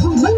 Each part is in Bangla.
Woo!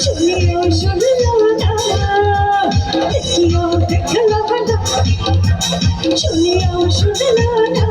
Should me oh, should we? শুনিয়াও শুনল না।